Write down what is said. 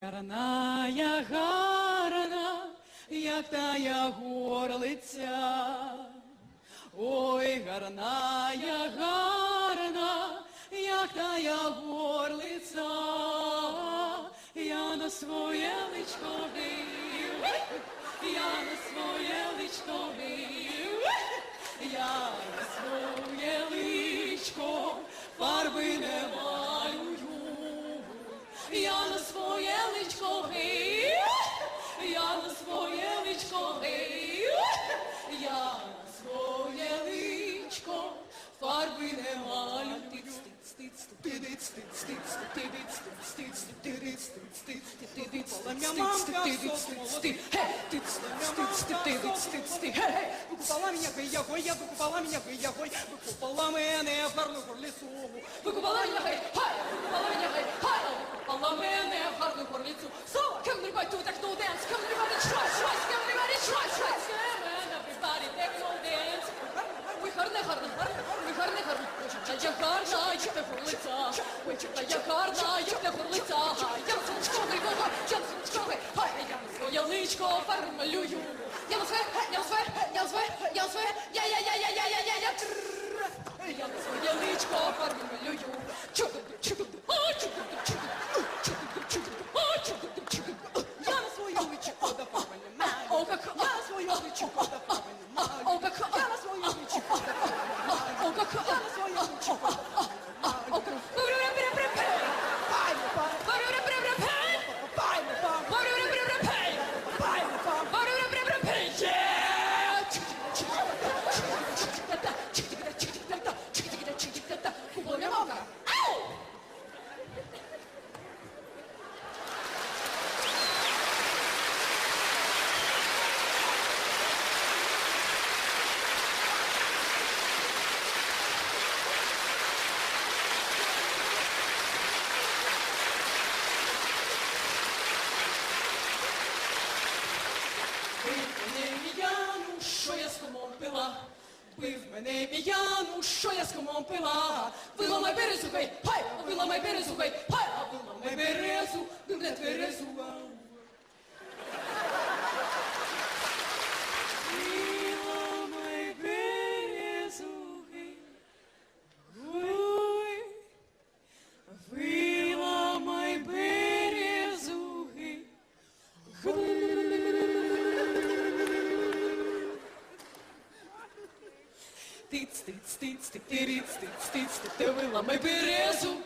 Гарная, гарна, як тая горлиця. Ой, гарна я гарна, як тая горлиця. Я на своє личко бив, Я на своє личко гей, я на своє личко гей, я на своє личко фарби не малю. Викупала мене гия гой, я викупала мене гия гой, викупала мене в гарну горлицю. Викупала мене гей, дівчинка, як гарна, як для горлиця, я розколи, бога, я розколи, гай, я своє личко перемалюю, я на своє, я на своє. Мене міяну, що я з комом пила. Бив мене міяну, що я з комом пила. Виламай березу, гей, хай, виламай березу, гей, хай, виламай березу, бив не тверезу. Виламай Тиць, тиць, тиць, тиць, тиць, тиць, тиць, ти вила ми березу.